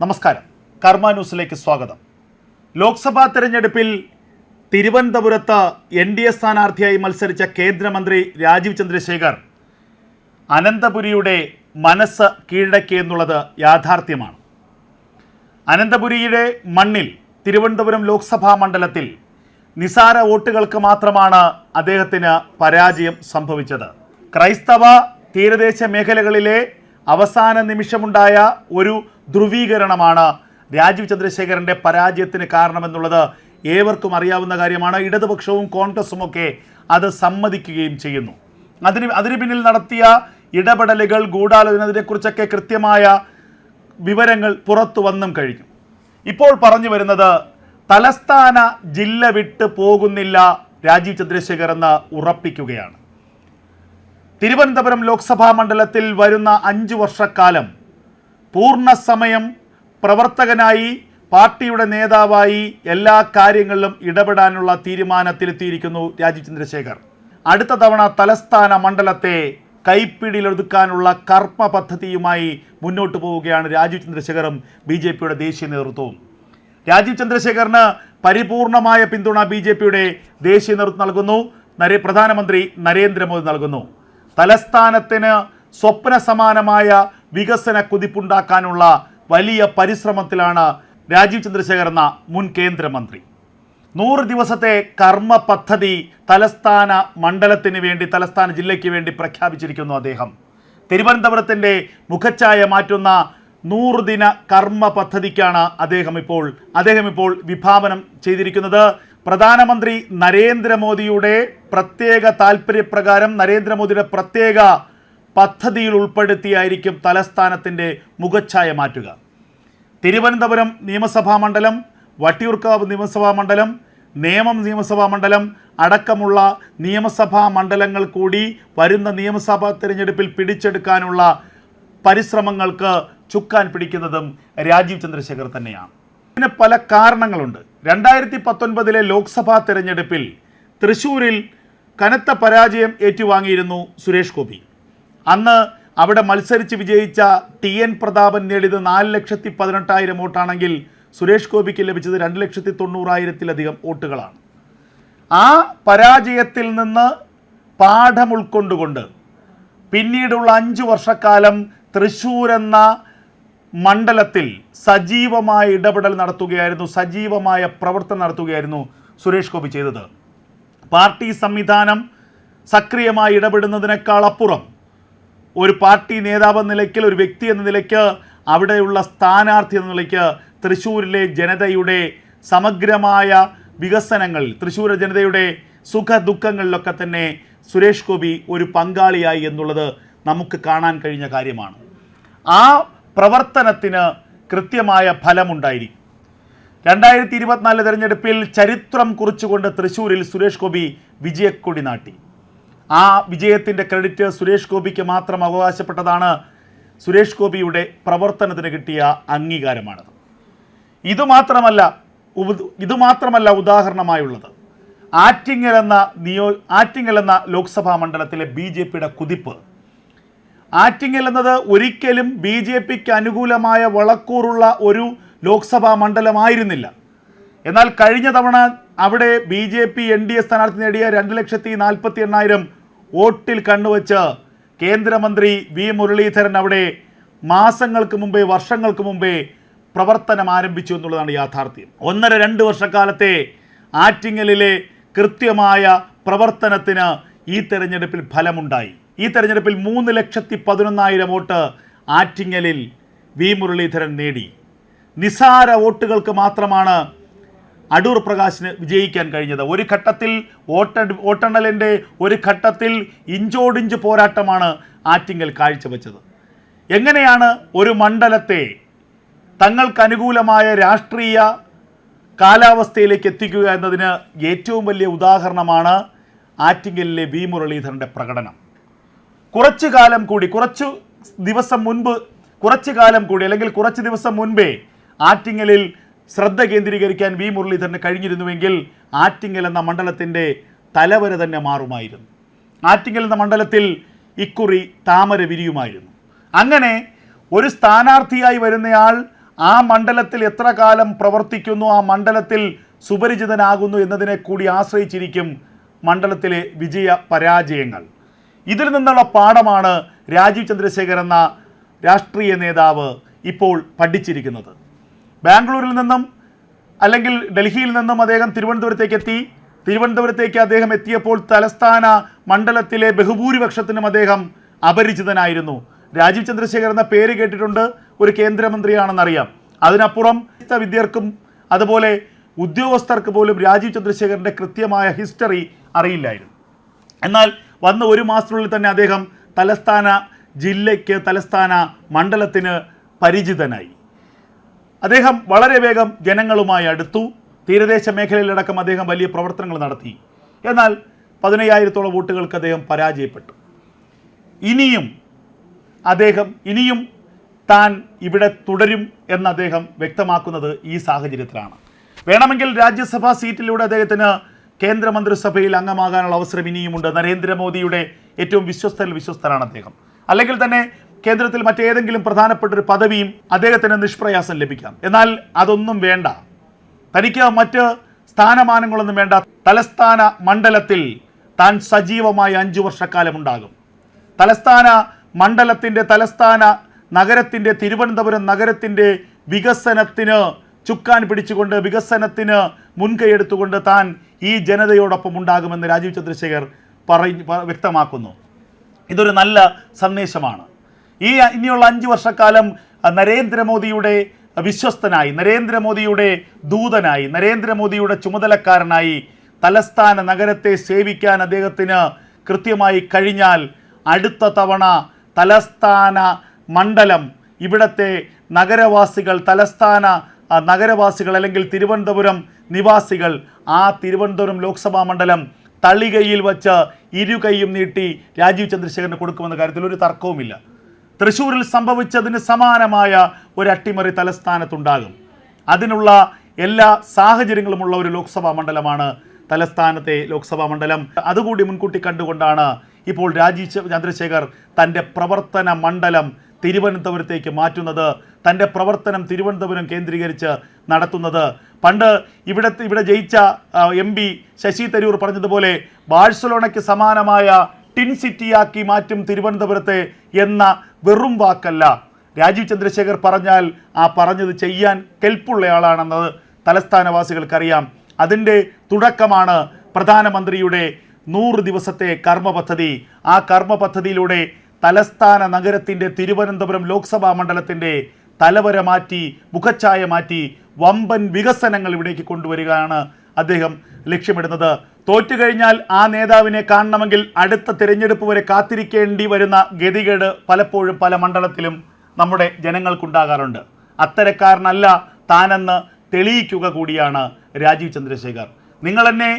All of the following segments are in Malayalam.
നമസ്കാരം. കർമ്മ ന്യൂസിലേക്ക് സ്വാഗതം. ലോക്സഭാ തെരഞ്ഞെടുപ്പിൽ തിരുവനന്തപുരത്ത് എൻ ഡി എ സ്ഥാനാർത്ഥിയായി മത്സരിച്ച കേന്ദ്രമന്ത്രി രാജീവ് ചന്ദ്രശേഖർ അനന്തപുരിയുടെ മനസ്സ് കീഴടക്കി എന്നുള്ളത് യാഥാർത്ഥ്യമാണ്. അനന്തപുരിയുടെ മണ്ണിൽ തിരുവനന്തപുരം ലോക്സഭാ മണ്ഡലത്തിൽ നിസാര വോട്ടുകൾക്ക് മാത്രമാണ് അദ്ദേഹത്തിന് പരാജയം സംഭവിച്ചത്. ക്രൈസ്തവ തീരദേശ മേഖലകളിലെ അവസാന നിമിഷമുണ്ടായ ഒരു ധ്രുവീകരണമാണ്. രാജീവ് ചന്ദ്രശേഖരന്റെ പരാജയത്തിന് കാരണമെന്നുള്ളത് ഏവർക്കും അറിയാവുന്ന കാര്യമാണ്. ഇടതുപക്ഷവും കോൺഗ്രസും ഒക്കെ അത് സമ്മതിക്കുകയും ചെയ്യുന്നു. അതിന് അതിന് പിന്നിൽ നടത്തിയ ഇടപെടലുകൾ ഗൂഢാലോചന ഇതിനെക്കുറിച്ചൊക്കെ കൃത്യമായ വിവരങ്ങൾ പുറത്തു വന്നും കഴിഞ്ഞു. ഇപ്പോൾ പറഞ്ഞു വരുന്നത് തലസ്ഥാന ജില്ല വിട്ട് പോകുന്നില്ല രാജീവ് ചന്ദ്രശേഖർ എന്ന് ഉറപ്പിക്കുകയാണ്. തിരുവനന്തപുരം ലോക്സഭാ മണ്ഡലത്തിൽ വരുന്ന അഞ്ചു വർഷക്കാലം പൂർണസമയം പ്രവർത്തകനായി പാർട്ടിയുടെ നേതാവായി എല്ലാ കാര്യങ്ങളിലും ഇടപെടാനുള്ള തീരുമാനത്തിലെത്തിയിരിക്കുന്നു രാജീവ് ചന്ദ്രശേഖർ. അടുത്ത തവണ തലസ്ഥാന മണ്ഡലത്തെ കൈപ്പിടിയിലൊതുക്കാനുള്ള കർമ്മ പദ്ധതിയുമായി മുന്നോട്ട് പോവുകയാണ് രാജീവ് ചന്ദ്രശേഖറും ബി ജെ പിയുടെ ദേശീയ നേതൃത്വവും. രാജീവ് ചന്ദ്രശേഖറിന് പരിപൂർണമായ പിന്തുണ ബി ജെ പിയുടെ ദേശീയ നേതൃത്വം നൽകുന്നു. നരേ പ്രധാനമന്ത്രി നരേന്ദ്രമോദി നൽകുന്നു. തലസ്ഥാനത്തിന് സ്വപ്ന സമാനമായ വികസന കുതിപ്പുണ്ടാക്കാനുള്ള വലിയ പരിശ്രമത്തിലാണ് രാജീവ് ചന്ദ്രശേഖർ എന്ന മുൻ കേന്ദ്രമന്ത്രി. നൂറ് ദിവസത്തെ കർമ്മ പദ്ധതി തലസ്ഥാന മണ്ഡലത്തിന് വേണ്ടി തലസ്ഥാന ജില്ലയ്ക്ക് വേണ്ടി പ്രഖ്യാപിച്ചിരിക്കുന്നു അദ്ദേഹം. തിരുവനന്തപുരത്തിന്റെ മുഖച്ഛായ മാറ്റുന്ന നൂറ് ദിന കർമ്മ പദ്ധതിക്കാണ് അദ്ദേഹം ഇപ്പോൾ അദ്ദേഹം ഇപ്പോൾ വിഭാവനം ചെയ്തിരിക്കുന്നത്. പ്രധാനമന്ത്രി നരേന്ദ്രമോദിയുടെ പ്രത്യേക താല്പര്യപ്രകാരം നരേന്ദ്രമോദിയുടെ പ്രത്യേക പദ്ധതിയിൽ ഉൾപ്പെടുത്തിയായിരിക്കും തലസ്ഥാനത്തിന്റെ മുഖച്ഛായ മാറ്റുക. തിരുവനന്തപുരം നിയമസഭാ മണ്ഡലം വട്ടിയൂർക്കാവ് നിയമസഭാ മണ്ഡലം നേമം നിയമസഭാ മണ്ഡലം അടക്കമുള്ള നിയമസഭാ മണ്ഡലങ്ങൾ കൂടി വരുന്ന നിയമസഭാ തിരഞ്ഞെടുപ്പിൽ പിടിച്ചെടുക്കാനുള്ള പരിശ്രമങ്ങൾക്ക് ചുക്കാൻ പിടിക്കുന്നതും രാജീവ് ചന്ദ്രശേഖർ തന്നെയാണ്. ഇതിന് പല കാരണങ്ങളുണ്ട്. രണ്ടായിരത്തി പത്തൊൻപതിലെ ലോക്സഭാ തിരഞ്ഞെടുപ്പിൽ തൃശൂരിൽ കനത്ത പരാജയം ഏറ്റുവാങ്ങിയിരുന്നു സുരേഷ് ഗോപി. അന്ന് അവിടെ മത്സരിച്ച് വിജയിച്ച ടി എൻ പ്രതാപൻ നേടിയത് നാല് ലക്ഷത്തി പതിനെട്ടായിരം വോട്ടാണെങ്കിൽ സുരേഷ് ഗോപിക്ക് ലഭിച്ചത് രണ്ട് ലക്ഷത്തി തൊണ്ണൂറായിരത്തിലധികം വോട്ടുകളാണ്. ആ പരാജയത്തിൽ നിന്ന് പാഠം ഉൾക്കൊണ്ടുകൊണ്ട് പിന്നീടുള്ള അഞ്ച് വർഷക്കാലം തൃശ്ശൂർ എന്ന മണ്ഡലത്തിൽ സജീവമായ ഇടപെടൽ നടത്തുകയായിരുന്നു സജീവമായ പ്രവർത്തനം നടത്തുകയായിരുന്നു സുരേഷ് ഗോപി ചെയ്തത്. പാർട്ടി സംവിധാനം സക്രിയമായി ഇടപെടുന്നതിനേക്കാൾ അപ്പുറം ഒരു പാർട്ടി നേതാവ് എന്ന നിലയ്ക്ക് ഒരു വ്യക്തി എന്ന നിലയ്ക്ക് അവിടെയുള്ള സ്ഥാനാർത്ഥി എന്ന നിലയ്ക്ക് തൃശ്ശൂരിലെ ജനതയുടെ സമഗ്രമായ വികസനങ്ങളിൽ തൃശ്ശൂർ ജനതയുടെ സുഖ ദുഃഖങ്ങളിലൊക്കെ തന്നെ സുരേഷ് ഗോപി ഒരു പങ്കാളിയായി എന്നുള്ളത് നമുക്ക് കാണാൻ കഴിഞ്ഞ കാര്യമാണ്. ആ പ്രവർത്തനത്തിന് കൃത്യമായ ഫലമുണ്ടായിരിക്കും. രണ്ടായിരത്തി ഇരുപത്തിനാല് തെരഞ്ഞെടുപ്പിൽ ചരിത്രം കുറിച്ചുകൊണ്ട് തൃശ്ശൂരിൽ സുരേഷ് ഗോപി വിജയക്കൊടി നാട്ടി. ആ വിജയത്തിന്റെ ക്രെഡിറ്റ് സുരേഷ് ഗോപിക്ക് മാത്രം അവകാശപ്പെട്ടതാണ്. സുരേഷ് ഗോപിയുടെ പ്രവർത്തനത്തിന് കിട്ടിയ അംഗീകാരമാണത്. ഇതുമാത്രമല്ല ഇതുമാത്രമല്ല ഉദാഹരണമായുള്ളത്. ആറ്റിങ്ങൽ എന്ന നിയോ ആറ്റിങ്ങൽ എന്ന ലോക്സഭാ മണ്ഡലത്തിലെ ബി ജെ പിയുടെ കുതിപ്പ്. ആറ്റിങ്ങൽ എന്നത് ഒരിക്കലും ബി ജെ പിക്ക് അനുകൂലമായ വളക്കൂറുള്ള ഒരു ലോക്സഭാ മണ്ഡലമായിരുന്നില്ല. എന്നാൽ കഴിഞ്ഞ തവണ അവിടെ B J P N D A സ്ഥാനാർത്ഥി നേടിയ രണ്ട് ലക്ഷത്തി നാൽപ്പത്തി എണ്ണായിരം വോട്ടിൽ കണ്ണുവച്ച് കേന്ദ്രമന്ത്രി വി മുരളീധരൻ അവിടെ മാസങ്ങൾക്ക് മുമ്പേ വർഷങ്ങൾക്ക് മുമ്പേ പ്രവർത്തനം ആരംഭിച്ചു എന്നുള്ളതാണ് യാഥാർത്ഥ്യം. ഒന്നര രണ്ട് വർഷക്കാലത്തെ ആറ്റിങ്ങലിലെ കൃത്യമായ പ്രവർത്തനത്തിന് ഈ തെരഞ്ഞെടുപ്പിൽ ഫലമുണ്ടായി. ഈ തെരഞ്ഞെടുപ്പിൽ മൂന്ന് ലക്ഷത്തി പതിനൊന്നായിരം വോട്ട് ആറ്റിങ്ങലിൽ വി മുരളീധരൻ നേടി. നിസാര വോട്ടുകൾക്ക് മാത്രമാണ് അടൂർ പ്രകാശിന് വിജയിക്കാൻ കഴിഞ്ഞത്. ഒരു ഘട്ടത്തിൽ വോട്ട വോട്ടെണ്ണലിന്റെ ഒരു ഘട്ടത്തിൽ ഇഞ്ചോടിഞ്ച് പോരാട്ടമാണ് ആറ്റിങ്ങൽ കാഴ്ചവെച്ചത്. എങ്ങനെയാണ് ഒരു മണ്ഡലത്തെ തങ്ങൾക്ക് അനുകൂലമായ രാഷ്ട്രീയ കാലാവസ്ഥയിലേക്ക് എത്തിക്കുക എന്നതിന് ഏറ്റവും വലിയ ഉദാഹരണമാണ് ആറ്റിങ്ങലിലെ വി മുരളീധരന്റെ പ്രകടനം. കുറച്ചു കാലം കൂടി കുറച്ചു ദിവസം മുൻപ് കുറച്ചു കാലം കൂടി അല്ലെങ്കിൽ കുറച്ച് ദിവസം മുൻപേ ആറ്റിങ്ങലിൽ ശ്രദ്ധ കേന്ദ്രീകരിക്കാൻ വി മുരളീധരന് കഴിഞ്ഞിരുന്നുവെങ്കിൽ ആറ്റിങ്ങൽ എന്ന മണ്ഡലത്തിന്റെ തലവര തന്നെ മാറുമായിരുന്നു. ആറ്റിങ്ങൽ എന്ന മണ്ഡലത്തിൽ ഇക്കുറി താമര വിരിയുമായിരുന്നു. അങ്ങനെ ഒരു സ്ഥാനാർത്ഥിയായി വരുന്നയാൾ ആ മണ്ഡലത്തിൽ എത്ര കാലം പ്രവർത്തിക്കുന്നു ആ മണ്ഡലത്തിൽ സുപരിചിതനാകുന്നു എന്നതിനെ കൂടി ആശ്രയിച്ചിരിക്കും മണ്ഡലത്തിലെ വിജയ പരാജയങ്ങൾ. ഇതിൽ നിന്നുള്ള പാഠമാണ് രാജീവ് ചന്ദ്രശേഖർ എന്ന രാഷ്ട്രീയ നേതാവ് ഇപ്പോൾ പഠിച്ചിരിക്കുന്നത്. ബാംഗ്ലൂരിൽ നിന്നും അല്ലെങ്കിൽ ഡൽഹിയിൽ നിന്നും അദ്ദേഹം തിരുവനന്തപുരത്തേക്ക് എത്തി തിരുവനന്തപുരത്തേക്ക് അദ്ദേഹം എത്തിയപ്പോൾ തലസ്ഥാന മണ്ഡലത്തിലെ ബഹുഭൂരിപക്ഷത്തിനും അദ്ദേഹം അപരിചിതനായിരുന്നു. രാജീവ് ചന്ദ്രശേഖർ എന്ന പേര് കേട്ടിട്ടുണ്ട്. ഒരു കേന്ദ്രമന്ത്രിയാണെന്നറിയാം. അതിനപ്പുറം വിദ്യർക്കും അതുപോലെ ഉദ്യോഗസ്ഥർക്ക് പോലും രാജീവ് ചന്ദ്രശേഖറിന്റെ കൃത്യമായ ഹിസ്റ്ററി അറിയില്ലായിരുന്നു. എന്നാൽ വന്ന ഒരു മാസത്തിനുള്ളിൽ തന്നെ അദ്ദേഹം തലസ്ഥാന ജില്ലയ്ക്ക് തലസ്ഥാന മണ്ഡലത്തിന് പരിചിതനായി. അദ്ദേഹം വളരെ വേഗം ജനങ്ങളുമായി അടുത്തു. തീരദേശ മേഖലയിലടക്കം അദ്ദേഹം വലിയ പ്രവർത്തനങ്ങൾ നടത്തി. എന്നാൽ പതിനയ്യായിരത്തോളം വോട്ടുകൾക്ക് അദ്ദേഹം പരാജയപ്പെട്ടു. ഇനിയും അദ്ദേഹം ഇനിയും താൻ ഇവിടെ തുടരും എന്ന് അദ്ദേഹം വ്യക്തമാക്കുന്നത് ഈ സാഹചര്യത്തിലാണ്. വേണമെങ്കിൽ രാജ്യസഭാ സീറ്റിലൂടെ അദ്ദേഹത്തിന് കേന്ദ്രമന്ത്രിസഭയിൽ അംഗമാകാനുള്ള അവസരം ഇനിയുമുണ്ട്. നരേന്ദ്രമോദിയുടെ ഏറ്റവും വിശ്വസ്തരിൽ വിശ്വസ്തരാണ് അദ്ദേഹം. അല്ലെങ്കിൽ തന്നെ കേന്ദ്രത്തിൽ മറ്റേതെങ്കിലും പ്രധാനപ്പെട്ട ഒരു പദവിയും അദ്ദേഹത്തിന് നിഷ്പ്രയാസം ലഭിക്കാം. എന്നാൽ അതൊന്നും വേണ്ട. തനിക്ക് മറ്റ് സ്ഥാനമാനങ്ങളൊന്നും വേണ്ട. തലസ്ഥാന മണ്ഡലത്തിൽ താൻ സജീവമായി അഞ്ചു വർഷക്കാലം ഉണ്ടാകും തലസ്ഥാന മണ്ഡലത്തിന്റെ തലസ്ഥാന നഗരത്തിന്റെ തിരുവനന്തപുരം നഗരത്തിന്റെ വികസനത്തിന് ചുക്കാൻ പിടിച്ചുകൊണ്ട് വികസനത്തിന് മുൻകൈയെടുത്തുകൊണ്ട് താൻ ഈ ജനതയോടൊപ്പം ഉണ്ടാകുമെന്ന് രാജീവ് ചന്ദ്രശേഖർ പറഞ്ഞ് വ്യക്തമാക്കുന്നു. ഇതൊരു നല്ല സന്ദേശമാണ്. ഈ ഇനിയുള്ള അഞ്ച് വർഷക്കാലം നരേന്ദ്രമോദിയുടെ വിശ്വസ്തനായി നരേന്ദ്രമോദിയുടെ ദൂതനായി നരേന്ദ്രമോദിയുടെ ചുമതലക്കാരനായി തലസ്ഥാന നഗരത്തെ സേവിക്കാൻ അദ്ദേഹത്തിന് കൃത്യമായി കഴിഞ്ഞാൽ അടുത്ത തവണ തലസ്ഥാന മണ്ഡലം ഇവിടത്തെ നഗരവാസികൾ തലസ്ഥാന നഗരവാസികൾ അല്ലെങ്കിൽ തിരുവനന്തപുരം നിവാസികൾ ആ തിരുവനന്തപുരം ലോക്സഭാ മണ്ഡലം തളികയിൽ വച്ച് ഇരുകൈയും നീട്ടി രാജീവ് ചന്ദ്രശേഖരന് കൊടുക്കുമെന്ന കാര്യത്തിൽ ഒരു തർക്കവുമില്ല. തൃശ്ശൂരിൽ സംഭവിച്ചതിന് സമാനമായ ഒരു അട്ടിമറി തലസ്ഥാനത്തുണ്ടാകും. അതിനുള്ള എല്ലാ സാഹചര്യങ്ങളുമുള്ള ഒരു ലോക്സഭാ മണ്ഡലമാണ് തലസ്ഥാനത്തെ ലോക്സഭാ മണ്ഡലം. അതുകൂടി മുൻകൂട്ടി കണ്ടുകൊണ്ടാണ് ഇപ്പോൾ രാജീവ് ചന്ദ്രശേഖർ തന്റെ പ്രവർത്തന മണ്ഡലം തിരുവനന്തപുരത്തേക്ക് മാറ്റുന്നത്. തന്റെ പ്രവർത്തനം തിരുവനന്തപുരം കേന്ദ്രീകരിച്ച് നടത്തുന്നത്. പണ്ട് ഇവിടെ ഇവിടെ ജയിച്ച എം പി ശശി തരൂർ പറഞ്ഞതുപോലെ ബാഴ്സലോണയ്ക്ക് സമാനമായ ടിൻ സിറ്റിയാക്കി മാറ്റും തിരുവനന്തപുരത്തെ എന്ന വെറും വാക്കല്ല. രാജീവ് ചന്ദ്രശേഖർ പറഞ്ഞാൽ ആ പറഞ്ഞത് ചെയ്യാൻ കെൽപ്പുള്ളയാളാണെന്നത് തലസ്ഥാനവാസികൾക്കറിയാം. അതിന്റെ തുടക്കമാണ് പ്രധാനമന്ത്രിയുടെ നൂറ് ദിവസത്തെ കർമ്മ പദ്ധതി. ആ കർമ്മ പദ്ധതിയിലൂടെ തലസ്ഥാന നഗരത്തിന്റെ തിരുവനന്തപുരം ലോക്സഭാ മണ്ഡലത്തിന്റെ തലവര മാറ്റി മുഖച്ഛായ മാറ്റി വമ്പൻ വികസനങ്ങൾ ഇവിടേക്ക് കൊണ്ടുവരികയാണ് അദ്ദേഹം ലക്ഷ്യമിടുന്നത്. തോറ്റുകഴിഞ്ഞാൽ ആ നേതാവിനെ കാണണമെങ്കിൽ അടുത്ത തിരഞ്ഞെടുപ്പ് വരെ കാത്തിരിക്കേണ്ടി വരുന്ന ഗതികേട് പലപ്പോഴും പല മണ്ഡലത്തിലും നമ്മുടെ ജനങ്ങൾക്കുണ്ടാകാറുണ്ട്. അത്തരക്കാരനല്ല താനെന്ന് തെളിയിക്കുക കൂടിയാണ് രാജീവ് ചന്ദ്രശേഖർ. നിങ്ങളെന്നെ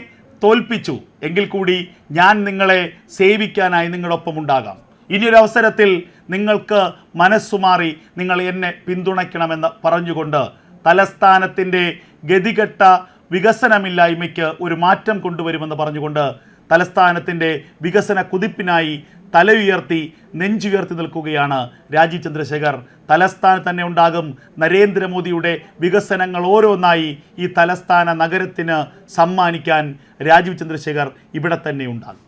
തോൽപ്പിച്ചു. എങ്കിൽ കൂടി ഞാൻ നിങ്ങളെ സേവിക്കാനായി നിങ്ങളൊപ്പം ഉണ്ടാകാം ഇനിയൊരു അവസരത്തിൽ നിങ്ങൾക്ക് മനസ്സുമാറി നിങ്ങൾ എന്നെ പിന്തുണയ്ക്കണമെന്ന് പറഞ്ഞുകൊണ്ട് തലസ്ഥാനത്തിന്റെ ഗതികെട്ട വികസനമില്ലായ്മയ്ക്ക് ഒരു മാറ്റം കൊണ്ടുവരുമെന്ന് പറഞ്ഞുകൊണ്ട് തലസ്ഥാനത്തിന്റെ വികസന കുതിപ്പിനായി തലയുയർത്തി നെഞ്ചുയർത്തി നിൽക്കുകയാണ് രാജീവ് ചന്ദ്രശേഖർ. തലസ്ഥാനത്ത് തന്നെ ഉണ്ടാകും നരേന്ദ്രമോദിയുടെ വികസനങ്ങൾ ഓരോന്നായി ഈ തലസ്ഥാന നഗരത്തിന് സമ്മാനിക്കാൻ രാജീവ് ചന്ദ്രശേഖർ ഇവിടെ തന്നെ ഉണ്ടാകും.